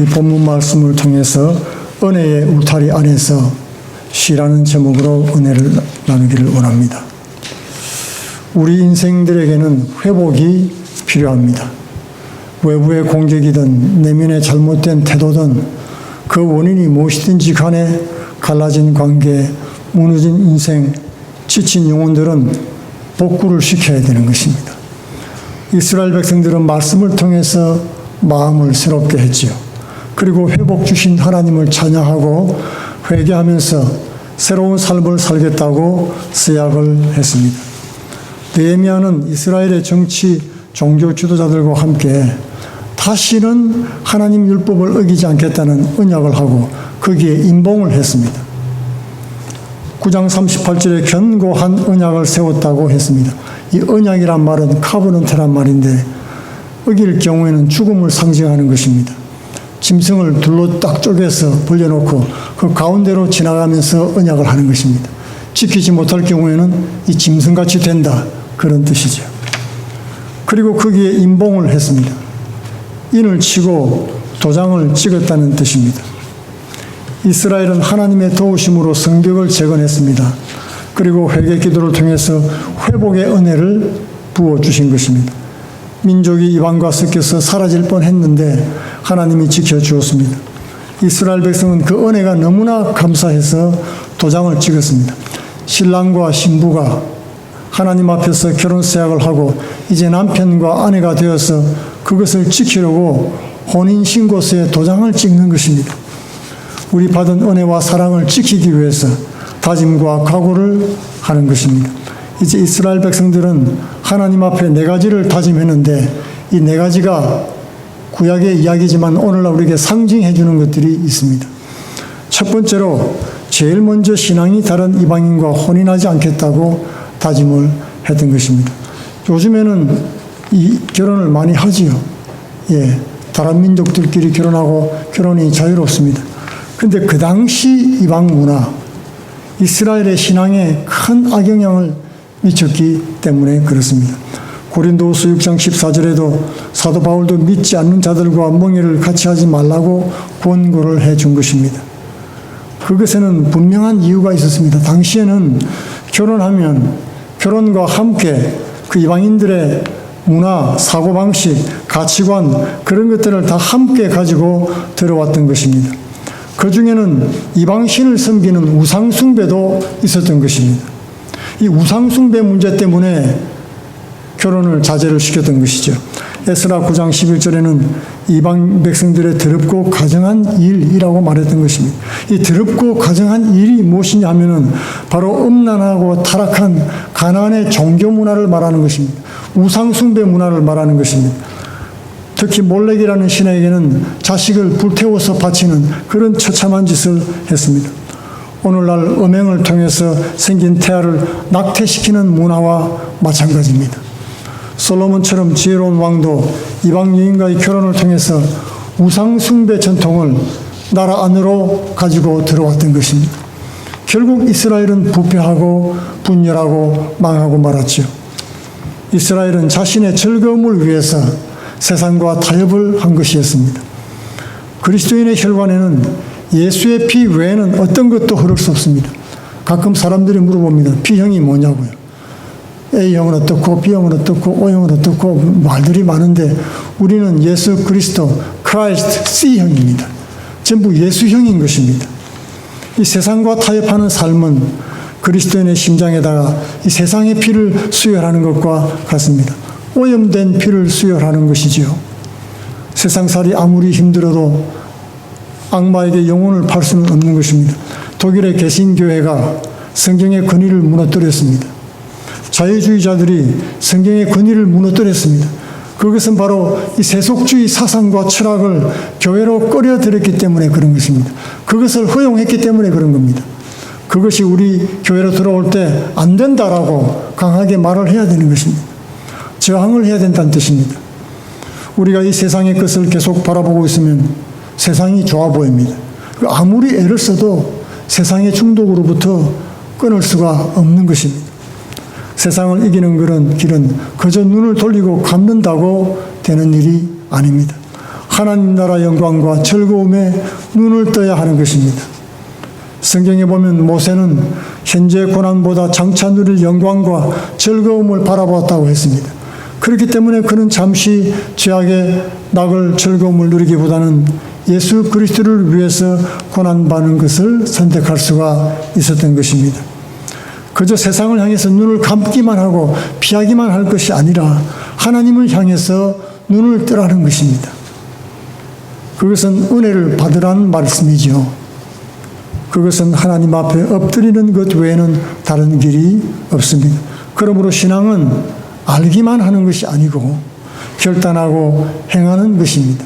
이 본문 말씀을 통해서 은혜의 울타리 안에서 시라는 제목으로 은혜를 나누기를 원합니다. 우리 인생들에게는 회복이 필요합니다. 외부의 공격이든 내면의 잘못된 태도든 그 원인이 무엇이든지 간에 갈라진 관계, 무너진 인생, 지친 영혼들은 복구를 시켜야 되는 것입니다. 이스라엘 백성들은 말씀을 통해서 마음을 새롭게 했지요. 그리고 회복 주신 하나님을 찬양하고 회개하면서 새로운 삶을 살겠다고 서약을 했습니다. 느헤미야는 이스라엘의 정치 종교 지도자들과 함께 다시는 하나님 율법을 어기지 않겠다는 언약을 하고 거기에 임봉을 했습니다. 9장 38절에 견고한 언약을 세웠다고 했습니다. 이 언약이란 말은 카브넌트란 말인데 어길 경우에는 죽음을 상징하는 것입니다. 짐승을 둘로 딱 쪼개서 벌려놓고 그 가운데로 지나가면서 언약을 하는 것입니다. 지키지 못할 경우에는 이 짐승같이 된다. 그런 뜻이죠. 그리고 거기에 임봉을 했습니다. 인을 치고 도장을 찍었다는 뜻입니다. 이스라엘은 하나님의 도우심으로 성벽을 재건했습니다. 그리고 회개 기도를 통해서 회복의 은혜를 부어 주신 것입니다. 민족이 이방과 섞여서 사라질 뻔 했는데 하나님이 지켜 주었습니다. 이스라엘 백성은 그 은혜가 너무나 감사해서 도장을 찍었습니다. 신랑과 신부가 하나님 앞에서 결혼 서약을 하고 이제 남편과 아내가 되어서 그것을 지키려고 혼인 신고서에 도장을 찍는 것입니다. 우리 받은 은혜와 사랑을 지키기 위해서 다짐과 각오를 하는 것입니다. 이제 이스라엘 백성들은 하나님 앞에 네 가지를 다짐했는데 이 네 가지가 구약의 이야기지만 오늘날 우리에게 상징해 주는 것들이 있습니다. 첫 번째로 제일 먼저 신앙이 다른 이방인과 혼인하지 않겠다고 다짐을 했던 것입니다. 요즘에는 이 결혼을 많이 하지요. 예. 다른 민족들끼리 결혼하고 결혼이 자유롭습니다. 근데 그 당시 이방 문화, 이스라엘의 신앙에 큰 악영향을 미쳤기 때문에 그렇습니다. 고린도후서 6장 14절에도 사도 바울도 믿지 않는 자들과 멍해를 같이 하지 말라고 권고를 해 준 것입니다. 그것에는 분명한 이유가 있었습니다. 당시에는 결혼하면 결혼과 함께 그 이방인들의 문화, 사고방식, 가치관, 그런 것들을 다 함께 가지고 들어왔던 것입니다. 그 중에는 이방신을 섬기는 우상숭배도 있었던 것입니다. 이 우상숭배 문제 때문에 결혼을 자제를 시켰던 것이죠. 에스라 9장 11절에는 이방 백성들의 더럽고 가정한 일이라고 말했던 것입니다. 이 더럽고 가정한 일이 무엇이냐 하면은 바로 음란하고 타락한 가나안의 종교 문화를 말하는 것입니다. 우상숭배 문화를 말하는 것입니다. 특히 몰렉이라는 신에게는 자식을 불태워서 바치는 그런 처참한 짓을 했습니다. 오늘날 음행을 통해서 생긴 태아를 낙태시키는 문화와 마찬가지입니다. 솔로몬처럼 지혜로운 왕도 이방 여인과의 결혼을 통해서 우상숭배 전통을 나라 안으로 가지고 들어왔던 것입니다. 결국 이스라엘은 부패하고 분열하고 망하고 말았죠. 이스라엘은 자신의 즐거움을 위해서 세상과 타협을 한 것이었습니다. 그리스도인의 혈관에는 예수의 피 외에는 어떤 것도 흐를 수 없습니다. 가끔 사람들이 물어봅니다. P형이 뭐냐고요. A형은 어떻고 B형은 어떻고 O형은 어떻고 말들이 많은데 우리는 예수 그리스도 크라이스트 C형입니다. 전부 예수형인 것입니다. 이 세상과 타협하는 삶은 그리스도인의 심장에다가 이 세상의 피를 수혈하는 것과 같습니다. 오염된 피를 수혈하는 것이지요. 세상살이 아무리 힘들어도 악마에게 영혼을 팔 수는 없는 것입니다. 독일의 개신교회가 성경의 권위를 무너뜨렸습니다. 자유주의자들이 성경의 권위를 무너뜨렸습니다. 그것은 바로 이 세속주의 사상과 철학을 교회로 끌어들였기 때문에 그런 것입니다. 그것을 허용했기 때문에 그런 겁니다. 그것이 우리 교회로 들어올 때 안 된다라고 강하게 말을 해야 되는 것입니다. 저항을 해야 된다는 뜻입니다. 우리가 이 세상의 것을 계속 바라보고 있으면 세상이 좋아 보입니다. 아무리 애를 써도 세상의 중독으로부터 끊을 수가 없는 것입니다. 세상을 이기는 그런 길은 그저 눈을 돌리고 감는다고 되는 일이 아닙니다. 하나님 나라 영광과 즐거움에 눈을 떠야 하는 것입니다. 성경에 보면 모세는 현재 고난보다 장차 누릴 영광과 즐거움을 바라보았다고 했습니다. 그렇기 때문에 그는 잠시 죄악의 낙을 즐거움을 누리기보다는 예수 그리스도를 위해서 고난 받는 것을 선택할 수가 있었던 것입니다. 그저 세상을 향해서 눈을 감기만 하고 피하기만 할 것이 아니라 하나님을 향해서 눈을 뜨라는 것입니다. 그것은 은혜를 받으라는 말씀이지요. 그것은 하나님 앞에 엎드리는 것 외에는 다른 길이 없습니다. 그러므로 신앙은 알기만 하는 것이 아니고 결단하고 행하는 것입니다.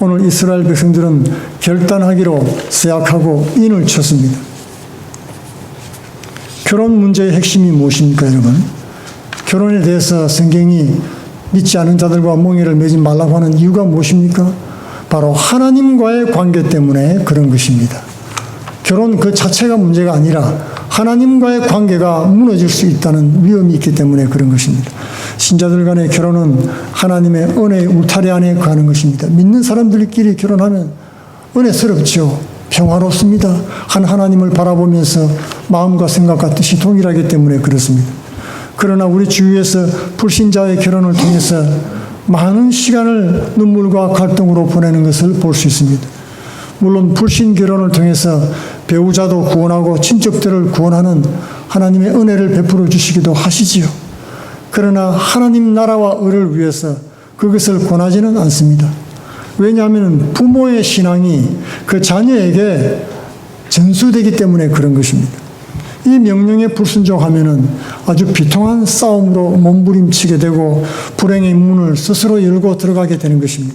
오늘 이스라엘 백성들은 결단하기로 서약하고 인을 쳤습니다. 결혼 문제의 핵심이 무엇입니까, 여러분? 결혼에 대해서 성경이 믿지 않은 자들과 몽해를 맺지 말라고 하는 이유가 무엇입니까? 바로 하나님과의 관계 때문에 그런 것입니다. 결혼 그 자체가 문제가 아니라 하나님과의 관계가 무너질 수 있다는 위험이 있기 때문에 그런 것입니다. 신자들 간의 결혼은 하나님의 은혜의 울타리 안에 가는 것입니다. 믿는 사람들끼리 결혼하면 은혜스럽죠. 평화롭습니다. 한 하나님을 바라보면서 마음과 생각과 뜻이 동일하기 때문에 그렇습니다. 그러나 우리 주위에서 불신자의 결혼을 통해서 많은 시간을 눈물과 갈등으로 보내는 것을 볼 수 있습니다. 물론 불신 결혼을 통해서 배우자도 구원하고 친척들을 구원하는 하나님의 은혜를 베풀어 주시기도 하시지요. 그러나 하나님 나라와 의를 위해서 그것을 권하지는 않습니다. 왜냐하면 부모의 신앙이 그 자녀에게 전수되기 때문에 그런 것입니다. 이 명령에 불순종하면은 아주 비통한 싸움으로 몸부림치게 되고 불행의 문을 스스로 열고 들어가게 되는 것입니다.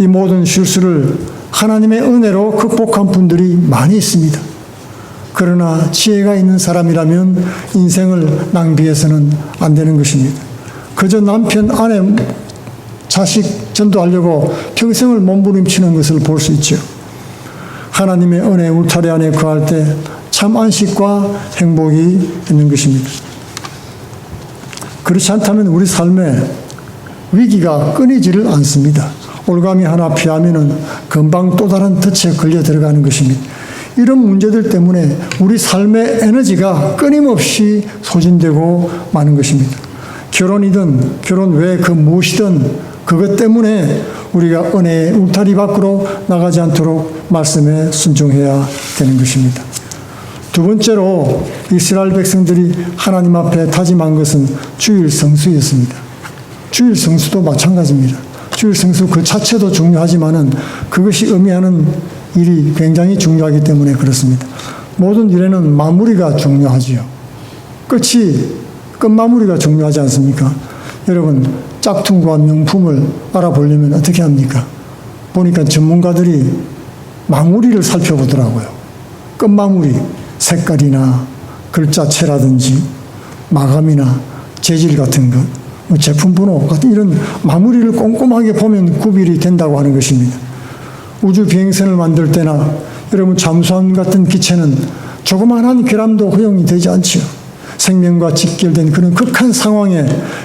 이 모든 실수를 하나님의 은혜로 극복한 분들이 많이 있습니다. 그러나 지혜가 있는 사람이라면 인생을 낭비해서는 안 되는 것입니다. 그저 남편, 아내, 자식 전도하려고 평생을 몸부림치는 것을 볼 수 있죠. 하나님의 은혜 울타리 안에 거할 때 참 안식과 행복이 있는 것입니다. 그렇지 않다면 우리 삶에 위기가 끊이지를 않습니다. 올가미 하나 피하면은 금방 또 다른 덫에 걸려 들어가는 것입니다. 이런 문제들 때문에 우리 삶의 에너지가 끊임없이 소진되고 마는 것입니다. 결혼이든 결혼 외 그 무엇이든 그것 때문에 우리가 은혜의 울타리 밖으로 나가지 않도록 말씀에 순종해야 되는 것입니다. 두 번째로 이스라엘 백성들이 하나님 앞에 다짐한 것은 주일 성수였습니다. 주일 성수도 마찬가지입니다. 주일 성수 그 자체도 중요하지만은 그것이 의미하는 일이 굉장히 중요하기 때문에 그렇습니다. 모든 일에는 마무리가 중요하지요. 끝이 끝마무리가 중요하지 않습니까? 여러분 짝퉁과 명품을 알아보려면 어떻게 합니까? 보니까 전문가들이 마무리를 살펴보더라고요. 끝마무리 색깔이나 글자체라든지 마감이나 재질 같은 것, 뭐 제품 번호 같은 이런 마무리를 꼼꼼하게 보면 구별이 된다고 하는 것입니다. 우주 비행선을 만들 때나 여러분 잠수함 같은 기체는 조그만한 결함도 허용이 되지 않지요. 생명과 직결된 그런 극한 상황에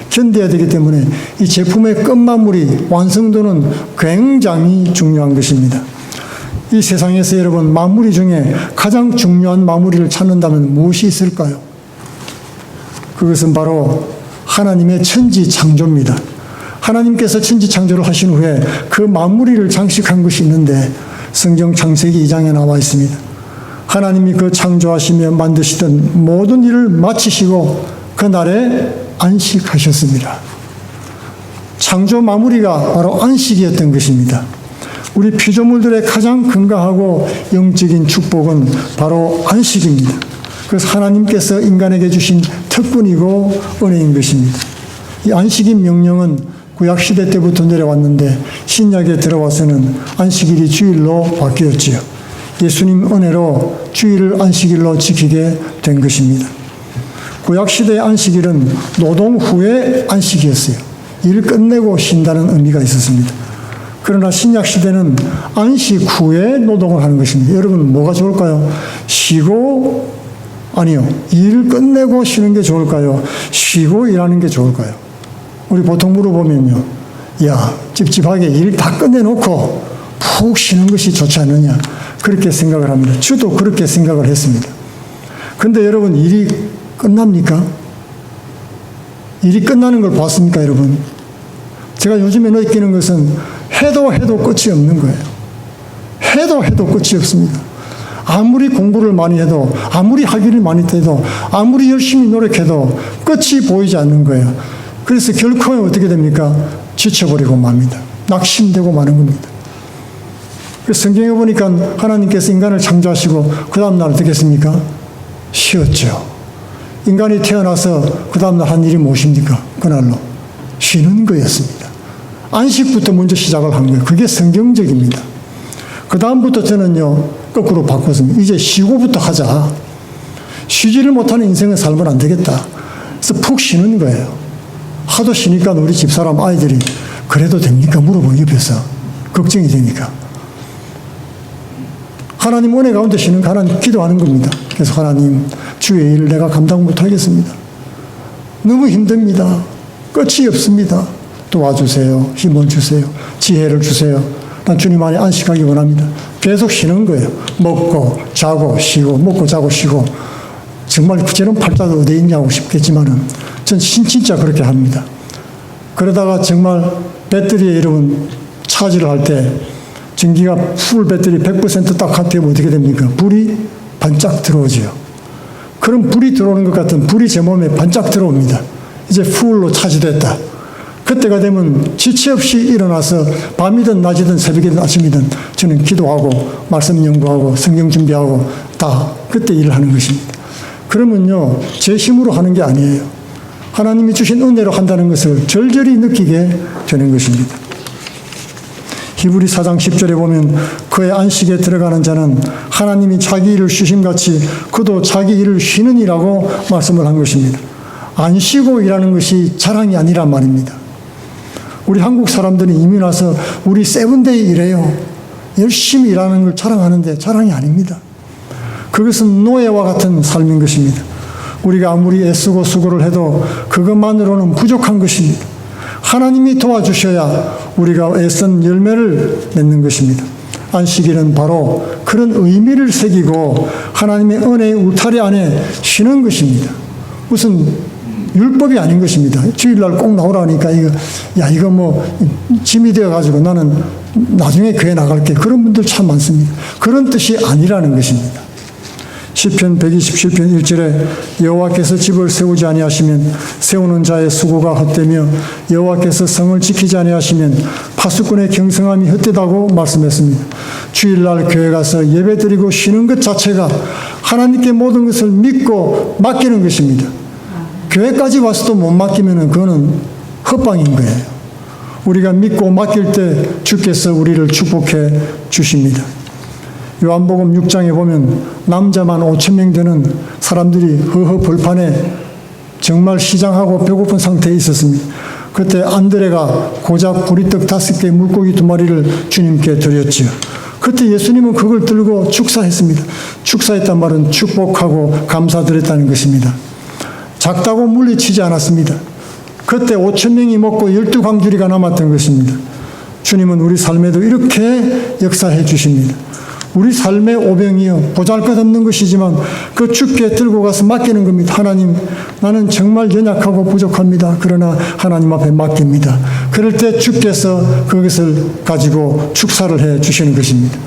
견뎌야 되기 때문에 이 제품의 끝마무리, 완성도는 굉장히 중요한 것입니다. 이 세상에서 여러분 마무리 중에 가장 중요한 마무리를 찾는다면 무엇이 있을까요? 그것은 바로 하나님의 천지 창조입니다. 하나님께서 천지 창조를 하신 후에 그 마무리를 장식한 것이 있는데 성경 창세기 2장에 나와 있습니다. 하나님이 그 창조하시며 만드시던 모든 일을 마치시고 그날에 안식하셨습니다. 창조 마무리가 바로 안식이었던 것입니다. 우리 피조물들의 가장 건강하고 영적인 축복은 바로 안식입니다. 그래서 하나님께서 인간에게 주신 특권이고 은혜인 것입니다. 이 안식인 명령은 구약 시대 때부터 내려왔는데 신약에 들어와서는 안식일이 주일로 바뀌었지요. 예수님 은혜로 주일을 안식일로 지키게 된 것입니다. 구약 시대의 안식일은 노동 후의 안식이었어요. 일을 끝내고 쉰다는 의미가 있었습니다. 그러나 신약 시대는 안식 후에 노동을 하는 것입니다. 여러분 뭐가 좋을까요? 쉬고 아니요. 일을 끝내고 쉬는 게 좋을까요? 쉬고 일하는 게 좋을까요? 우리 보통 물어보면요. 야, 찝찝하게 일 다 끝내놓고 푹 쉬는 것이 좋지 않느냐. 그렇게 생각을 합니다. 주도 그렇게 생각을 했습니다. 근데 여러분, 일이 끝납니까? 일이 끝나는 걸 봤습니까, 여러분? 제가 요즘에 느끼는 것은 해도 해도 끝이 없는 거예요. 해도 해도 끝이 없습니다. 아무리 공부를 많이 해도, 아무리 학위를 많이 해도, 아무리 열심히 노력해도 끝이 보이지 않는 거예요. 그래서 결코 어떻게 됩니까? 지쳐버리고 맙니다. 낙심되고 마는 겁니다. 그래서 성경에 보니까 하나님께서 인간을 창조하시고 그 다음날 어떻게 했습니까? 쉬었죠. 인간이 태어나서 그 다음날 한 일이 무엇입니까? 그날로 쉬는 거였습니다. 안식부터 먼저 시작을 한 거예요. 그게 성경적입니다. 그 다음부터 저는요, 거꾸로 바꿨습니다. 이제 쉬고부터 하자. 쉬지를 못하는 인생을 살면 안 되겠다. 그래서 푹 쉬는 거예요. 하도 쉬니까 우리 집사람 아이들이 그래도 됩니까? 물어보고 옆에서. 걱정이 되니까. 하나님 은혜 가운데 쉬는 거 하나님 기도하는 겁니다. 그래서 하나님 주의 일을 내가 감당 못하겠습니다. 너무 힘듭니다. 끝이 없습니다. 도와주세요. 힘을 주세요. 지혜를 주세요. 난 주님 안에 안식하기 원합니다. 계속 쉬는 거예요. 먹고 자고 쉬고 먹고 자고 쉬고 정말 구체는 팔자도 어디 있냐고 싶겠지만은 전 신- 진짜 그렇게 합니다. 그러다가 정말 배터리에 여러분 차지를 할때 전기가 풀 배터리 100%딱 하트면 어떻게 됩니까? 불이 반짝 들어오지요. 그럼 불이 들어오는 것 같은 불이 제 몸에 반짝 들어옵니다. 이제 풀로 차지됐다. 그때가 되면 지체 없이 일어나서 밤이든 낮이든 새벽이든 아침이든 저는 기도하고 말씀 연구하고 성경 준비하고 다 그때 일을 하는 것입니다. 그러면요, 제 힘으로 하는 게 아니에요. 하나님이 주신 은혜로 한다는 것을 절절히 느끼게 되는 것입니다. 히브리 4장 10절에 보면 그의 안식에 들어가는 자는 하나님이 자기 일을 쉬심같이 그도 자기 일을 쉬느니라고 말씀을 한 것입니다. 안 쉬고 일하는 것이 자랑이 아니란 말입니다. 우리 한국 사람들이 이민 와서 우리 세븐데이 일해요. 열심히 일하는 걸 자랑하는데 자랑이 아닙니다. 그것은 노예와 같은 삶인 것입니다. 우리가 아무리 애쓰고 수고를 해도 그것만으로는 부족한 것입니다. 하나님이 도와주셔야 우리가 애쓴 열매를 맺는 것입니다. 안식일은 바로 그런 의미를 새기고 하나님의 은혜의 울타리 안에 쉬는 것입니다. 무슨 율법이 아닌 것입니다. 주일날 꼭 나오라니까 이거 야 이거 뭐 짐이 되어 가지고 나는 나중에 교회 나갈게 그런 분들 참 많습니다. 그런 뜻이 아니라는 것입니다. 시편 127편 1절에 여호와께서 집을 세우지 아니하시면 세우는 자의 수고가 헛되며 여호와께서 성을 지키지 아니하시면 파수꾼의 경성함이 헛되다고 말씀했습니다. 주일날 교회 가서 예배드리고 쉬는 것 자체가 하나님께 모든 것을 믿고 맡기는 것입니다. 교회까지 와서도 못 맡기면 그거는 헛방인 거예요. 우리가 믿고 맡길 때 주께서 우리를 축복해 주십니다. 요한복음 6장에 보면 남자만 5천 명 되는 사람들이 허허 벌판에 정말 시장하고 배고픈 상태에 있었습니다. 그때 안드레가 고작 보리떡 다섯 개 물고기 두 마리를 주님께 드렸지요. 그때 예수님은 그걸 들고 축사했습니다. 축사했단 말은 축복하고 감사드렸다는 것입니다. 작다고 물리치지 않았습니다. 그때 5천 명이 먹고 열두 광주리가 남았던 것입니다. 주님은 우리 삶에도 이렇게 역사해 주십니다. 우리 삶의 오병이요 보잘것없는 것이지만 그 주께 들고 가서 맡기는 겁니다. 하나님 나는 정말 연약하고 부족합니다. 그러나 하나님 앞에 맡깁니다. 그럴 때 주께서 그것을 가지고 축사를 해 주시는 것입니다.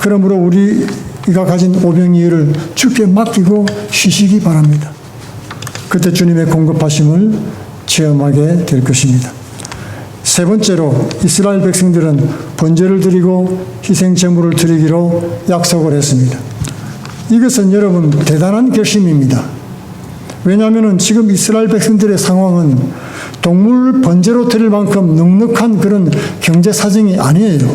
그러므로 우리가 가진 오병이를 주께 맡기고 쉬시기 바랍니다. 그때 주님의 공급하심을 체험하게 될 것입니다. 세 번째로 이스라엘 백성들은 번제를 드리고 희생 제물을 드리기로 약속을 했습니다. 이것은 여러분 대단한 결심입니다. 왜냐하면 지금 이스라엘 백성들의 상황은 동물 번제로 드릴 만큼 넉넉한 그런 경제 사정이 아니에요.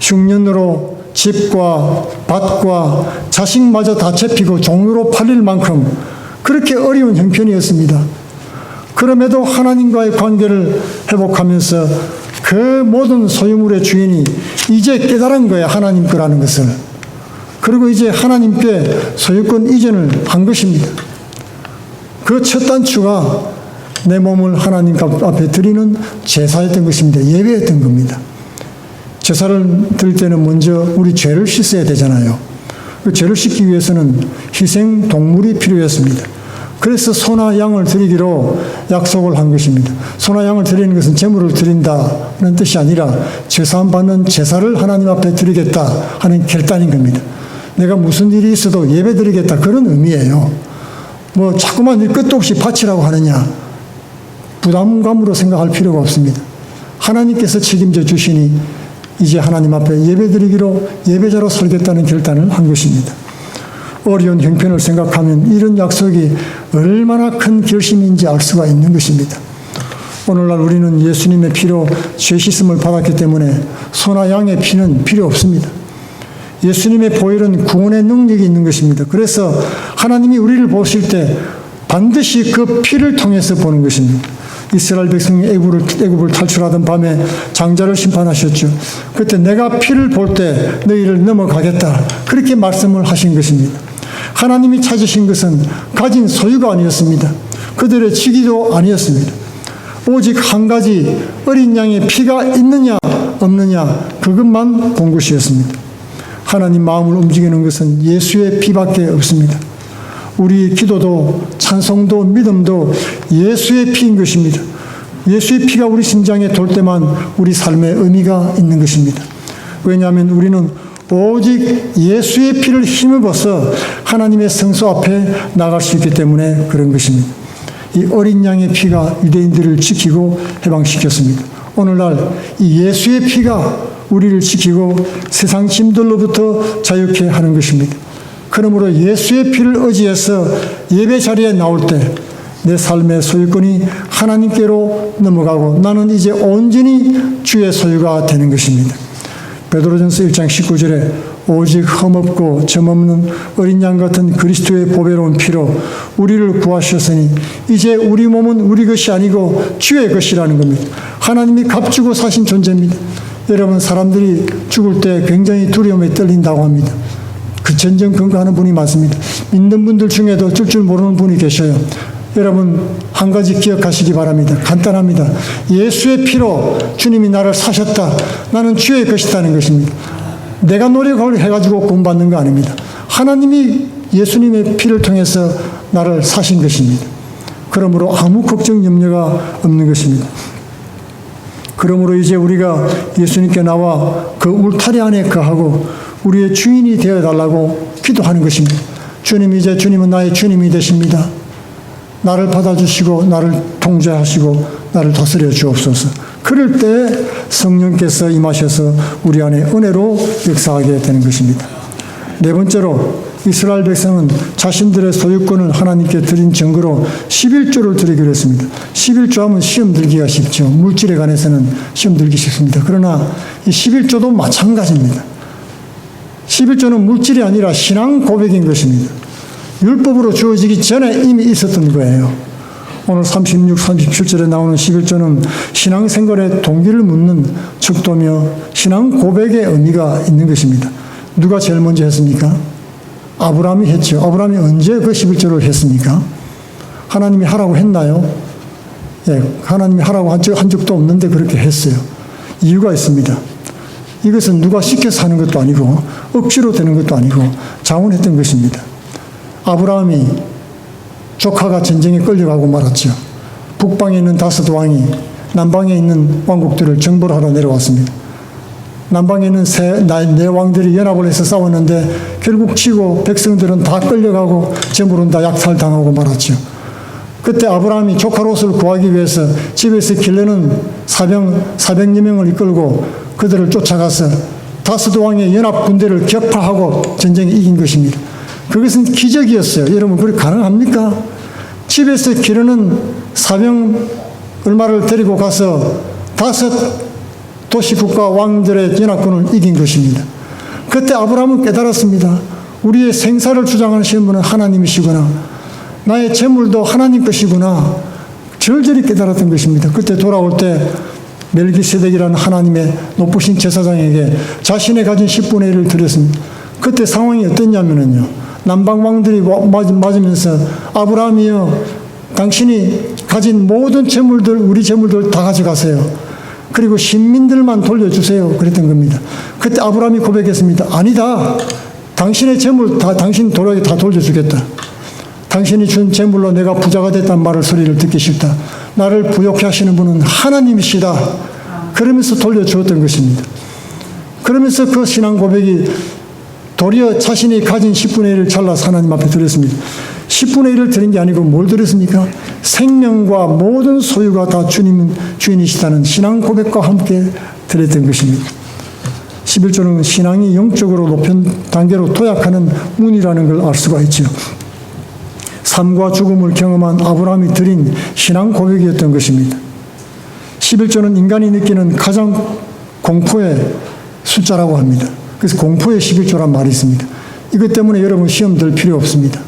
흉년으로 집과 밭과 자식마저 다 잡히고 종으로 팔릴 만큼 그렇게 어려운 형편이었습니다. 그럼에도 하나님과의 관계를 회복하면서 그 모든 소유물의 주인이 이제 깨달은 거예요. 하나님 거라는 것을. 그리고 이제 하나님께 소유권 이전을 한 것입니다. 그 첫 단추가 내 몸을 하나님 앞에 드리는 제사였던 것입니다. 예배였던 겁니다. 제사를 드릴 때는 먼저 우리 죄를 씻어야 되잖아요. 그 죄를 씻기 위해서는 희생 동물이 필요했습니다. 그래서 소나 양을 드리기로 약속을 한 것입니다. 소나 양을 드리는 것은 제물을 드린다는 뜻이 아니라 제사함 받는 제사를 하나님 앞에 드리겠다 하는 결단인 겁니다. 내가 무슨 일이 있어도 예배 드리겠다 그런 의미예요. 뭐 자꾸만 일 끝도 없이 바치라고 하느냐 부담감으로 생각할 필요가 없습니다. 하나님께서 책임져 주시니 이제 하나님 앞에 예배 드리기로 예배자로 살겠다는 결단을 한 것입니다. 어려운 형편을 생각하면 이런 약속이 얼마나 큰 결심인지 알 수가 있는 것입니다. 오늘날 우리는 예수님의 피로 죄 씻음을 받았기 때문에 소나 양의 피는 필요 없습니다. 예수님의 보혈은 구원의 능력이 있는 것입니다. 그래서 하나님이 우리를 보실 때 반드시 그 피를 통해서 보는 것입니다. 이스라엘 백성이 애굽을, 애굽을 탈출하던 밤에 장자를 심판하셨죠. 그때 내가 피를 볼 때 너희를 넘어가겠다. 그렇게 말씀을 하신 것입니다. 하나님이 찾으신 것은 가진 소유가 아니었습니다. 그들의 지기도 아니었습니다. 오직 한 가지 어린 양의 피가 있느냐 없느냐 그것만 본 것이었습니다. 하나님 마음을 움직이는 것은 예수의 피밖에 없습니다. 우리 기도도 찬송도 믿음도 예수의 피인 것입니다. 예수의 피가 우리 심장에 돌 때만 우리 삶에 의미가 있는 것입니다. 왜냐하면 우리는 오직 예수의 피를 힘입어서 하나님의 성소 앞에 나갈 수 있기 때문에 그런 것입니다. 이 어린 양의 피가 유대인들을 지키고 해방시켰습니다. 오늘날 이 예수의 피가 우리를 지키고 세상 짐들로부터 자유케 하는 것입니다. 그러므로 예수의 피를 의지해서 예배 자리에 나올 때 내 삶의 소유권이 하나님께로 넘어가고 나는 이제 온전히 주의 소유가 되는 것입니다. 베드로전서 1장 19절에 오직 흠없고 점없는 어린 양 같은 그리스도의 보배로운 피로 우리를 구하셨으니 이제 우리 몸은 우리 것이 아니고 주의 것이라는 겁니다. 하나님이 값주고 사신 존재입니다. 여러분 사람들이 죽을 때 굉장히 두려움에 떨린다고 합니다. 그 전쟁 근거하는 분이 많습니다. 믿는 분들 중에도 줄줄 모르는 분이 계셔요. 여러분 한 가지 기억하시기 바랍니다. 간단합니다. 예수의 피로 주님이 나를 사셨다. 나는 주의 것이다는 것입니다. 내가 노력을 해가지고 구원받는 거 아닙니다. 하나님이 예수님의 피를 통해서 나를 사신 것입니다. 그러므로 아무 걱정 염려가 없는 것입니다. 그러므로 이제 우리가 예수님께 나와 그 울타리 안에 거하고 우리의 주인이 되어 달라고 기도하는 것입니다. 주님 이제 주님은 나의 주님이 되십니다. 나를 받아주시고 나를 통제하시고 나를 다스려 주옵소서. 그럴 때 성령께서 임하셔서 우리 안에 은혜로 역사하게 되는 것입니다. 네 번째로 이스라엘 백성은 자신들의 소유권을 하나님께 드린 증거로 11조를 드리기로 했습니다. 11조 하면 시험 들기가 쉽죠. 물질에 관해서는 시험 들기 쉽습니다. 그러나 이 11조도 마찬가지입니다. 11조는 물질이 아니라 신앙 고백인 것입니다. 율법으로 주어지기 전에 이미 있었던 거예요. 오늘 36, 37절에 나오는 11조는 신앙생활의 동기를 묻는 축도며 신앙 고백의 의미가 있는 것입니다. 누가 제일 먼저 했습니까? 아브라함이 했죠. 아브라함이 언제 그 11조를 했습니까? 하나님이 하라고 했나요? 예, 하나님이 하라고 한, 적, 한 적도 없는데 그렇게 했어요. 이유가 있습니다. 이것은 누가 시켜서 하는 것도 아니고 억지로 되는 것도 아니고 자원했던 것입니다. 아브라함이 조카가 전쟁에 끌려가고 말았죠. 북방에 있는 다섯 왕이 남방에 있는 왕국들을 정벌 하러 내려왔습니다. 남방에 있는 세, 네 왕들이 연합을 해서 싸웠는데 결국 치고 백성들은 다 끌려가고 재물은 다 약탈당하고 말았죠. 그때 아브라함이 조카 롯을 구하기 위해서 집에서 길르는 사병, 400여 명을 이끌고 그들을 쫓아가서 다섯 왕의 연합 군대를 격파하고 전쟁에 이긴 것입니다. 그것은 기적이었어요. 여러분, 그게 가능합니까? 집에서 기르는 사병 얼마를 데리고 가서 다섯 도시국가 왕들의 연합군을 이긴 것입니다. 그때 아브라함은 깨달았습니다. 우리의 생사를 주장하시는 분은 하나님이시구나. 나의 재물도 하나님 것이구나. 절절히 깨달았던 것입니다. 그때 돌아올 때 멜기세덱이라는 하나님의 높으신 제사장에게 자신의 가진 10분의 1을 드렸습니다. 그때 상황이 어땠냐면요. 남방 왕들이 맞으면서 아브라함이여 당신이 가진 모든 재물들, 우리 재물들 다 가져가세요. 그리고 신민들만 돌려주세요. 그랬던 겁니다. 그때 아브라함이 고백했습니다. 아니다. 당신의 재물 다 당신 도락에 다 돌려주겠다. 당신이 준 재물로 내가 부자가 됐단 말을 소리를 듣기 싫다. 나를 부욕해 하시는 분은 하나님이시다. 그러면서 돌려주었던 것입니다. 그러면서 그 신앙 고백이 도리어 자신이 가진 10분의 1을 잘라서 하나님 앞에 드렸습니다. 10분의 1을 드린 게 아니고 뭘 드렸습니까? 생명과 모든 소유가 다 주님 주인이시다는 신앙 고백과 함께 드렸던 것입니다. 11조는 신앙이 영적으로 높은 단계로 도약하는 문이라는 걸 알 수가 있죠. 삶과 죽음을 경험한 아브라함이 드린 신앙 고백이었던 것입니다. 11조는 인간이 느끼는 가장 공포의 숫자라고 합니다. 그래서 공포의 11조란 말이 있습니다. 이것 때문에 여러분 시험 들 필요 없습니다.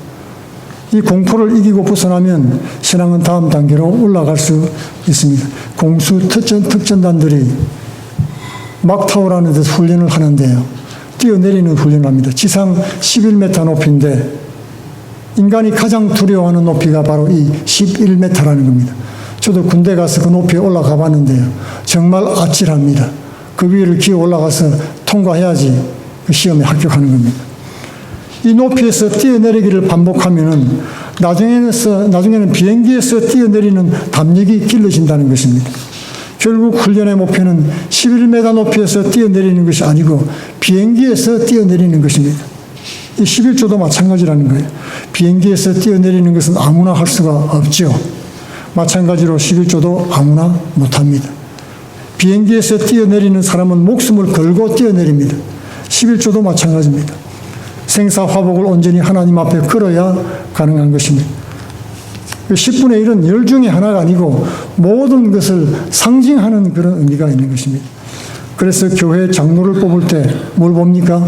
이 공포를 이기고 벗어나면 신앙은 다음 단계로 올라갈 수 있습니다. 공수 특전, 특전단들이 막타오라는 데서 훈련을 하는데요. 뛰어내리는 훈련을 합니다. 지상 11m 높이인데 인간이 가장 두려워하는 높이가 바로 이 11m라는 겁니다. 저도 군대 가서 그 높이에 올라가 봤는데요. 정말 아찔합니다. 그 위를 기어 올라가서 통과해야지 그 시험에 합격하는 겁니다. 이 높이에서 뛰어내리기를 반복하면은 나중에는, 나중에는 비행기에서 뛰어내리는 담력이 길러진다는 것입니다. 결국 훈련의 목표는 11m 높이에서 뛰어내리는 것이 아니고 비행기에서 뛰어내리는 것입니다. 이 11조도 마찬가지라는 거예요. 비행기에서 뛰어내리는 것은 아무나 할 수가 없죠. 마찬가지로 11조도 아무나 못합니다. 비행기에서 뛰어내리는 사람은 목숨을 걸고 뛰어내립니다. 11조도 마찬가지입니다. 생사 화복을 온전히 하나님 앞에 걸어야 가능한 것입니다. 10분의 1은 열 중에 하나가 아니고 모든 것을 상징하는 그런 의미가 있는 것입니다. 그래서 교회 장로를 뽑을 때 뭘 봅니까?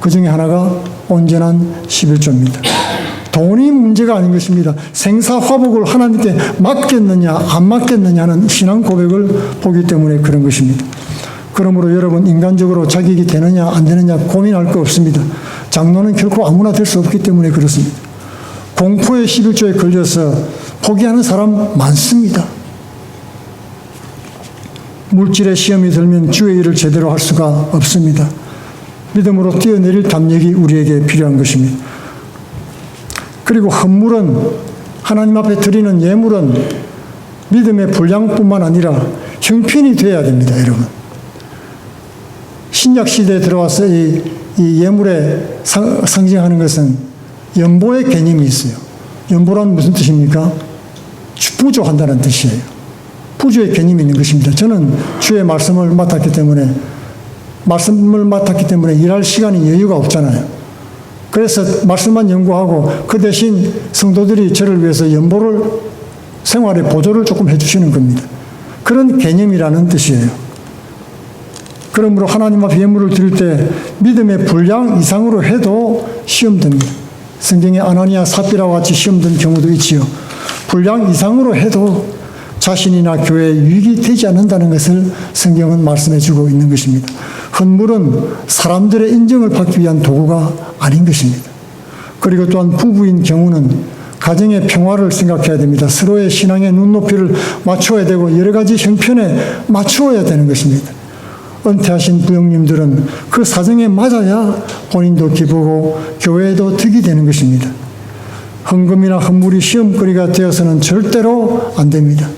그 중에 하나가 온전한 11조입니다. 돈이 문제가 아닌 것입니다. 생사화복을 하나님께 맡겼느냐, 안 맡겼느냐는 신앙 고백을 보기 때문에 그런 것입니다. 그러므로 여러분, 인간적으로 자격이 되느냐, 안 되느냐 고민할 거 없습니다. 장로는 결코 아무나 될 수 없기 때문에 그렇습니다. 공포의 11조에 걸려서 포기하는 사람 많습니다. 물질의 시험이 들면 주의 일을 제대로 할 수가 없습니다. 믿음으로 뛰어내릴 담력이 우리에게 필요한 것입니다. 그리고 헌물은 하나님 앞에 드리는 예물은 믿음의 분량뿐만 아니라 형편이 되어야 됩니다, 여러분. 신약 시대에 들어와서 이, 이 예물에 상, 상징하는 것은 연보의 개념이 있어요. 연보란 무슨 뜻입니까? 부조한다는 뜻이에요. 부조의 개념이 있는 것입니다. 저는 주의 말씀을 맡았기 때문에 말씀을 맡았기 때문에 일할 시간이 여유가 없잖아요. 그래서 말씀만 연구하고 그 대신 성도들이 저를 위해서 연보를 생활의 보조를 조금 해주시는 겁니다. 그런 개념이라는 뜻이에요. 그러므로 하나님 앞에 예물을 드릴 때 믿음의 분량 이상으로 해도 시험됩니다. 성경에 아나니아 삽비라와 같이 시험된 경우도 있지요. 분량 이상으로 해도 자신이나 교회에 유익이 되지 않는다는 것을 성경은 말씀해 주고 있는 것입니다. 헌물은 사람들의 인정을 받기 위한 도구가 아닌 것입니다. 그리고 또한 부부인 경우는 가정의 평화를 생각해야 됩니다. 서로의 신앙의 눈높이를 맞추어야 되고 여러 가지 형편에 맞추어야 되는 것입니다. 은퇴하신 부형님들은 그 사정에 맞아야 본인도 기쁘고 교회에도 득이 되는 것입니다. 헌금이나 헌물이 시험거리가 되어서는 절대로 안 됩니다.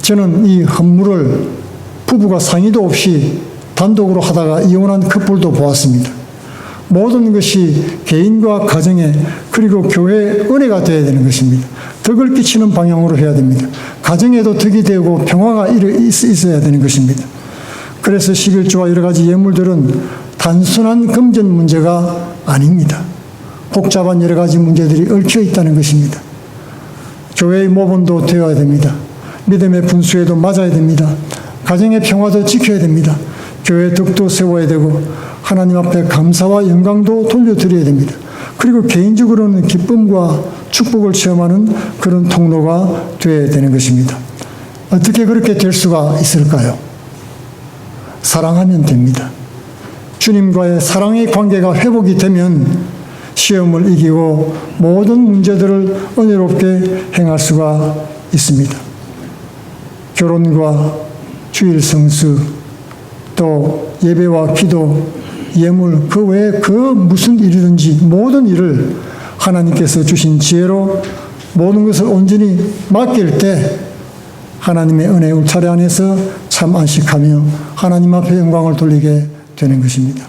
저는 이 헌물을 부부가 상의도 없이 단독으로 하다가 이혼한 커플도 보았습니다. 모든 것이 개인과 가정에 그리고 교회의 은혜가 되어야 되는 것입니다. 덕을 끼치는 방향으로 해야 됩니다. 가정에도 덕이 되고 평화가 있어야 되는 것입니다. 그래서 11조와 여러 가지 예물들은 단순한 금전 문제가 아닙니다. 복잡한 여러 가지 문제들이 얽혀 있다는 것입니다. 교회의 모범도 되어야 됩니다. 믿음의 분수에도 맞아야 됩니다. 가정의 평화도 지켜야 됩니다. 교회 덕도 세워야 되고 하나님 앞에 감사와 영광도 돌려드려야 됩니다. 그리고 개인적으로는 기쁨과 축복을 체험하는 그런 통로가 되어야 되는 것입니다. 어떻게 그렇게 될 수가 있을까요? 사랑하면 됩니다. 주님과의 사랑의 관계가 회복이 되면 시험을 이기고 모든 문제들을 은혜롭게 행할 수가 있습니다. 결혼과 주일 성수, 또 예배와 기도, 예물, 그 외에 그 무슨 일이든지 모든 일을 하나님께서 주신 지혜로 모든 것을 온전히 맡길 때 하나님의 은혜 울타리 안에서 참 안식하며 하나님 앞에 영광을 돌리게 되는 것입니다.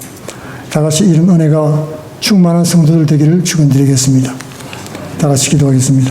다 같이 이런 은혜가 충만한 성도들 되기를 축원드리겠습니다. 다 같이 기도하겠습니다.